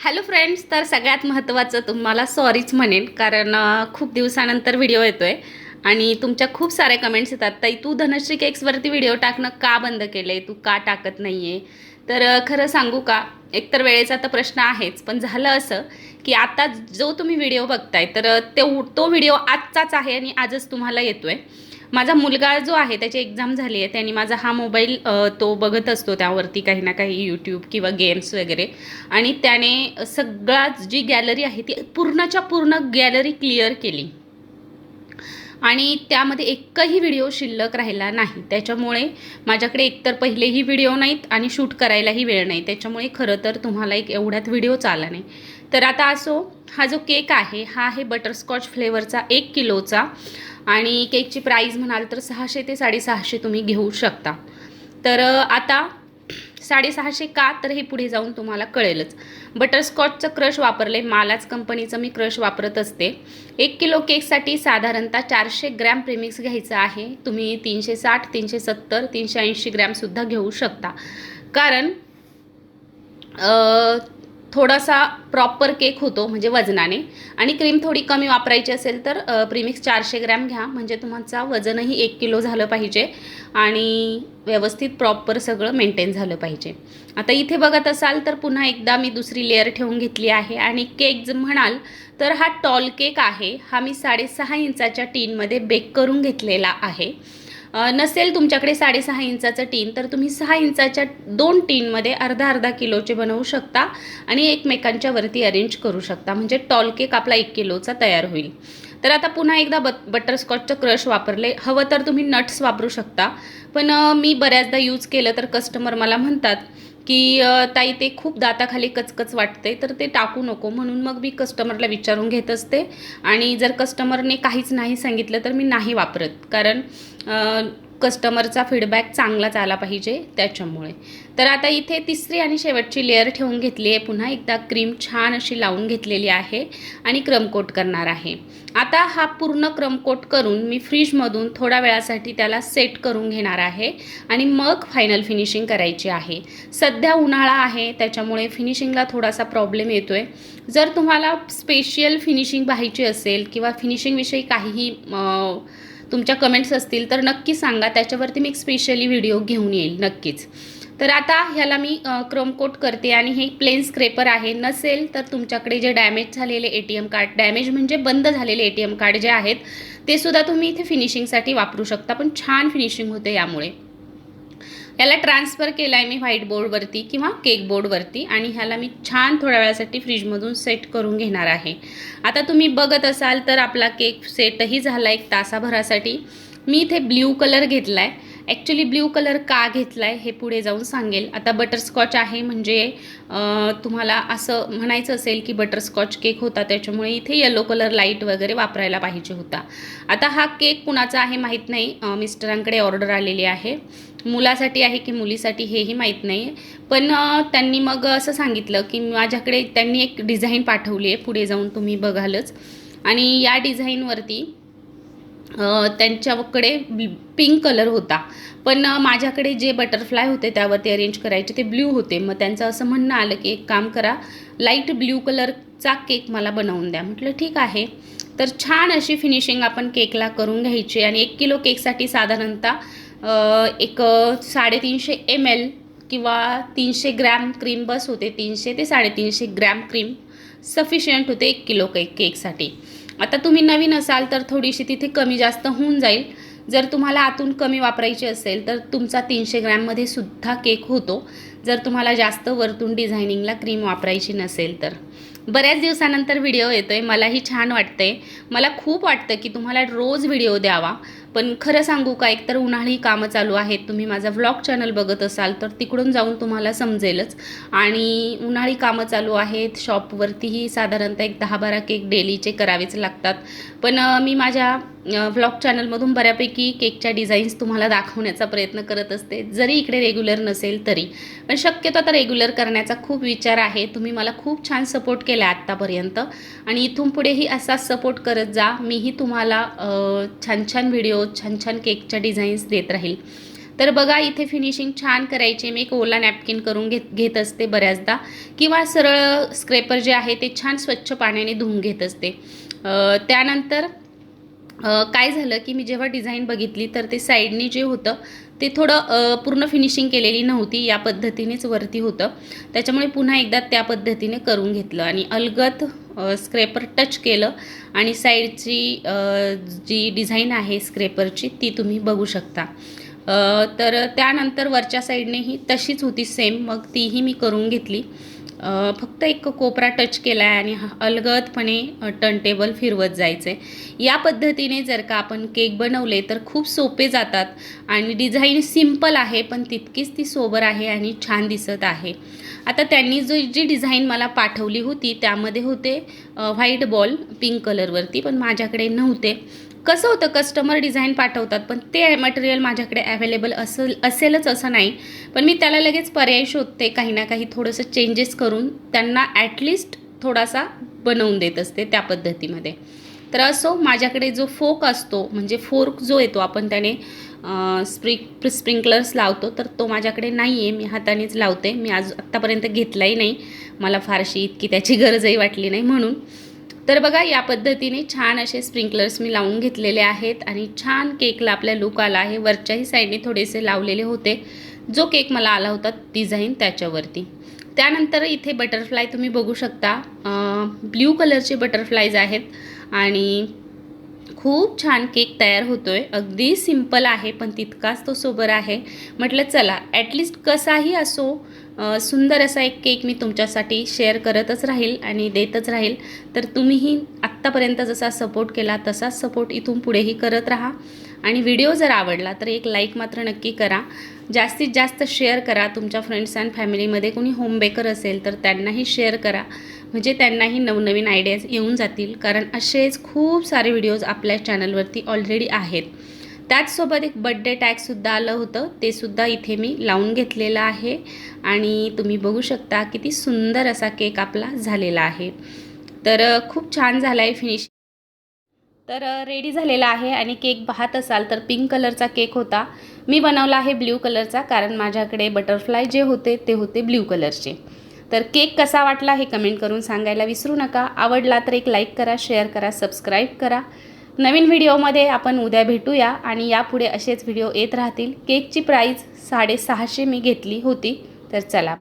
Hello friends तर सगळ्यात महत्त्वाचं तुम्हाला सॉरीच म्हणेन कारण खूप दिवसानंतर व्हिडिओ येतो आहे आणि तुमच्या खूप साऱ्या कमेंट्स येतात. ताई तू धनश्री केक्सवरती व्हिडिओ टाकणं का बंद केलं आहे तू का टाकत नाही आहे तर खरं सांगू का? एकतर वेळेचा तर प्रश्न आहेच पण झालं असं की आता जो तुम्ही व्हिडिओ बघताय तर अं, तो व्हिडिओ आजचाच आहे आणि आजच तुम्हाला येतो आहे माझा मुलगा जो आहे त्याची एक्झाम झाली आहे त्यांनी माझा हा मोबाईल तो बघत असतो त्यावरती काही ना काही यूट्यूब किंवा गेम्स वगैरे. आणि त्याने सगळाच जी गॅलरी आहे ती पूर्णच्या पूर्ण गॅलरी क्लिअर केली. आणि त्यामध्ये एकही व्हिडिओ शिल्लक राहिला नाही. त्याच्यामुळे माझ्याकडे एकतर पहिलेही व्हिडिओ नाहीत आणि शूट करायलाही वेळ नाही. त्याच्यामुळे खरं तर तुम्हाला एक एवढ्यात व्हिडिओ चाला नाही. तर आता असो हा जो केक आहे हा आहे बटरस्कॉच फ्लेवरचा एक किलोचा. आणि केकची प्राईज म्हणाल तर सहाशे ते साडेसहाशे तुम्ही घेऊ शकता. तर आता साडेसहाशे का? तर हे पुढे जाऊन तुम्हाला कळेलच. बटरस्कॉचचं क्रश वापरले मालाच कंपनीचं मी क्रश वापरत असते. एक किलो केकसाठी साधारणतः चारशे ग्रॅम प्रेमिक्स घ्यायचं आहे. तुम्ही तीनशे साठ तीनशे सत्तर तीनशे ऐंशी ग्रॅमसुद्धा घेऊ शकता. कारण थोडासा प्रॉपर केक होतो म्हणजे वजनाने. आणि क्रीम थोडी कमी वापरायची असेल तर प्रीमिक्स चारशे ग्रॅम घ्या. म्हणजे तुमचा वजनही एक किलो झालं पाहिजे. आणि व्यवस्थित प्रॉपर सगळं मेंटेन झालं पाहिजे. आता इथे बघत असाल तर पुन्हा एकदा मी दुसरी लेअर ठेवून घेतली आहे. आणि केक जर म्हणाल तर हा टॉल केक आहे. हा मी साडेसहा इंचाच्या टीनमध्ये बेक करून घेतलेला आहे. नसेल तुमच्याकडे साडेसहा इंचाचं टीन तर तुम्ही सहा इंचाच्या दोन टीनमध्ये अर्धा अर्धा किलोचे बनवू शकता आणि एकमेकांच्या वरती अरेंज करू शकता. म्हणजे टॉल केक आपला एक किलोचा तयार होईल. तर आता पुन्हा एकदा बट बटरस्कॉचचं क्रश वापरले. हवं तर तुम्ही नट्स वापरू शकता. पण मी बऱ्याचदा यूज केलं तर कस्टमर मला म्हणतात की ताई ते खूप दाताखाली कचकच वाटते तर ते टाकू नको. म्हणून मग मी कस्टमरला विचारून घेत असते. आणि जर कस्टमरने काहीच नाही सांगितलं तर मी नाही वापरत. कारण कस्टमरचा फीडबॅक चांगलाच आला पाहिजे त्याच्यामुळे. तर आता इथे तिसरी आणि शेवटची लेअर ठेवून घेतली आहे. पुन्हा एकदा क्रीम छान अशी लावून घेतलेली आहे आणि क्रमकोट करणार आहे. आता हा पूर्ण क्रमकोट करून मी फ्रीजमधून थोड्या वेळासाठी त्याला सेट करून घेणार आहे आणि मग फायनल फिनिशिंग करायची आहे. सध्या उन्हाळा आहे त्याच्यामुळे फिनिशिंगला थोडासा प्रॉब्लेम येतो आहे जर तुम्हाला स्पेशियल फिनिशिंग पाहायची असेल किंवा फिनिशिंगविषयी काहीही तुमच्या कमेंट्स असतील तर नक्की सांगा. त्याच्यावरती मी एक स्पेशली व्हिडिओ घेऊन येईल नक्कीच. तर आता ह्याला मी क्रमकोट करते आणि हे प्लेन स्क्रेपर आहे. नसेल तर तुमच्याकडे जे डॅमेज झालेले A T M card damage म्हणजे बंद झालेले ए टी एम कार्ड जे आहेत ते सुद्धा तुम्ही इथे फिनिशिंगसाठी वापरू शकता. पण छान फिनिशिंग होते यामुळे. याला ट्रान्सफर केला आहे मी व्हाईट बोर्डवरती किंवा केक बोर्डवरती आणि ह्याला मी छान थोड्या वेळासाठी फ्रीजमधून सेट करून घेणार आहे. आता तुम्ही बघत असाल तर आपला केक सेटही झाला एक तासाभरासाठी. मी इथे ब्ल्यू कलर घेतला आहे ॲक्च्युली ब्ल्यू कलर का घेतला आहे हे पुढे जाऊन सांगेल. आता बटरस्कॉच आहे म्हणजे तुम्हाला असं म्हणायचं असेल की बटरस्कॉच केक होता त्याच्यामुळे इथे येलो कलर लाइट वगैरे वापरायला पाहिजे होता. आता हा केक कुणाचा आहे माहीत नाही. मिस्टरांकडे ऑर्डर आलेली आहे. मुलासाठी आहे की मुलीसाठी हेही माहीत नाही. आहे पण त्यांनी मग असं सांगितलं की माझ्याकडे त्यांनी एक डिझाईन पाठवली आहे. पुढे जाऊन तुम्ही बघालच. आणि या डिझाईनवरती त्यांच्याकडे पिंक कलर होता. पण माझ्याकडे जे बटरफ्लाय होते त्यावरती अरेंज करायचे ते ब्ल्यू होते. मग त्यांचं असं म्हणणं आलं की एक काम करा लाइट ब्ल्यू कलरचा केक मला बनवून द्या. म्हटलं ठीक आहे. तर छान अशी फिनिशिंग आपण केकला करून घ्यायची आणि एक किलो केकसाठी साधारणतः एक साडेतीनशे एम एल किंवा तीनशे ग्रॅम क्रीम बस होते. तीनशे ते साडेतीनशे ग्रॅम क्रीम सफिशियंट होते एक किलो केक केकसाठी आता तुम्ही नवीन असाल तर थोडीशी तिथे कमी जास्त होऊन जाईल. जर तुम्हाला आतून कमी वापरायची असेल तर तुमचा तीनशे ग्रॅममध्ये सुद्धा केक होतो. जर तुम्हाला जास्त वरतून डिझायनिंगला क्रीम वापरायची नसेल तर. बऱ्याच दिवसानंतर व्हिडिओ येतो आहे मलाही छान वाटतं आहे मला खूप वाटतं की तुम्हाला रोज व्हिडिओ द्यावा. पण खरं सांगू का एकतर उन्हाळी कामं चालू आहेत. तुम्ही माझा व्लॉग चॅनल बघत असाल तर तिकडून जाऊन तुम्हाला समजेलच. आणि उन्हाळी कामं चालू आहेत शॉपवरतीही साधारणतः एक दहा बारा केक डेलीचे करावेच लागतात. पण मी माझ्या व्लॉग चॅनलमधून बऱ्यापैकी केकच्या डिझाईन्स तुम्हाला दाखवण्याचा प्रयत्न करत असते. जरी इकडे रेग्युलर नसेल तरी. पण शक्यतो आता रेग्युलर करण्याचा खूप विचार आहे. तुम्ही मला खूप छान सपोर्ट केला आत्तापर्यंत. आणि इथून पुढेही असाच सपोर्ट करत जा. मीही तुम्हाला छान छान व्हिडिओ छान छान केकच्या डिझाईन्स देत राहील. तर बघा इथे फिनिशिंग छान करायचे. मी एक ओला नॅपकिन करून घेत घेत असते बऱ्याचदा. किंवा सरळ स्क्रेपर जे आहे ते छान स्वच्छ पाण्याने धुवून घेत असते. त्यानंतर काय झालं की मी जेव्हा डिझाईन बघितली तर ते साईडने जे होतं ते थोडं पूर्ण फिनिशिंग केलेली नव्हती. या पद्धतीनेच वरती होतं. त्याच्यामुळे पुन्हा एकदा त्या पद्धतीने करून घेतलं. आणि अलगत स्क्रेपर टच केलं आणि साईडची जी डिझाईन आहे स्क्रेपरची ती तुम्ही बघू शकता. तर त्यानंतर वरच्या साईडनेही तशीच होती सेम मग तीही मी करून घेतली. फक्त एक कोपरा टच केला आहे आणि हा अलगदपणे टनटेबल फिरवत जायचं आहे या पद्धतीने जर का आपण केक बनवले तर खूप सोपे जातात आणि डिझाईन सिंपल आहे पण तितकीच ती सोबर आहे आणि छान दिसत आहे. आता त्यांनी जो जी डिझाईन मला पाठवली होती त्यामध्ये होते व्हाईट बॉल पिंक कलरवरती पण माझ्याकडे नव्हते. कसं होतं कस्टमर डिझाईन पाठवतात पण ते मटेरियल माझ्याकडे अवेलेबल असेल असेलच असं नाही. पण मी त्याला लगेच पर्याय शोधते काही ना काही थोडंसं चेंजेस करून त्यांना ॲटलिस्ट थोडासा बनवून देत असते त्या पद्धतीमध्ये. तर असो माझ्याकडे जो फोक असतो म्हणजे फोर्क जो येतो आपण त्याने स्प्रिक स्प्रिंकलर्स लावतो तर तो माझ्याकडे नाही आहे मी हातानेच लावते. मी आज आत्तापर्यंत घेतलाही नाही. मला फारशी इतकी त्याची गरजही वाटली नाही म्हणून. तर बघा या पद्धतीने छान असे स्प्रिंकलर्स मी लावून घेतलेले आहेत आणि छान केकला आपल्या लुक आला आहे. वरच्याही साईडने थोडेसे लावलेले होते. जो केक मला आला होता डिझाईन त्याच्यावरती. त्यानंतर इथे बटरफ्लाय तुम्ही बघू शकता. ब्ल्यू कलरचे बटरफ्लायज आहेत आणि खूप छान केक तयार होतो आहे अगदी सिंपल आहे पण तितकाच तो सोबर आहे. म्हटलं चला ॲटलिस्ट कसाही असो सुंदर असा एक केक मी तुमच्यासाठी शेअर करतच राहील आणि देतच राहील. तर तुम्हीही आत्तापर्यंत जसा सपोर्ट केला तसाच सपोर्ट इथून पुढेही करत राहा. आणि व्हिडिओ जर आवडला तर एक लाईक मात्र नक्की करा. जास्तीत जास्त शेअर करा तुमच्या फ्रेंड्स अँड फॅमिलीमध्ये कोणी होम बेकर असेल तर त्यांनाही शेअर करा. म्हणजे त्यांनाही नवनवीन आयडियाज येऊन जातील. कारण असेच खूप सारे व्हिडिओज आपल्या चॅनलवरती ऑलरेडी आहेत. त्याचसोबत एक बड्डे टॅगसुद्धा आलं होतं. ते सुद्धा इथे मी लावून घेतलेलं आहे. आणि तुम्ही बघू शकता किती सुंदर असा केक आपला झालेला आहे. तर खूप छान झाला आहे फिनिश तर रेडी झालेला आहे आणि केक पाहत असाल तर पिंक कलरचा केक होता. मी बनवला आहे ब्ल्यू कलरचा कारण माझ्याकडे बटरफ्लाय जे होते ते होते ब्ल्यू कलरचे. तर केक कसा वाटला हे कमेंट करून सांगायला विसरू नका. आवडला तर एक लाईक करा शेअर करा सबस्क्राईब करा. नवीन व्हिडिओमध्ये आपण उद्या भेटूया आणि यापुढे असेच व्हिडिओ येत राहतील. केकची प्राईस साडेसहाशे मी घेतली होती. तर चला.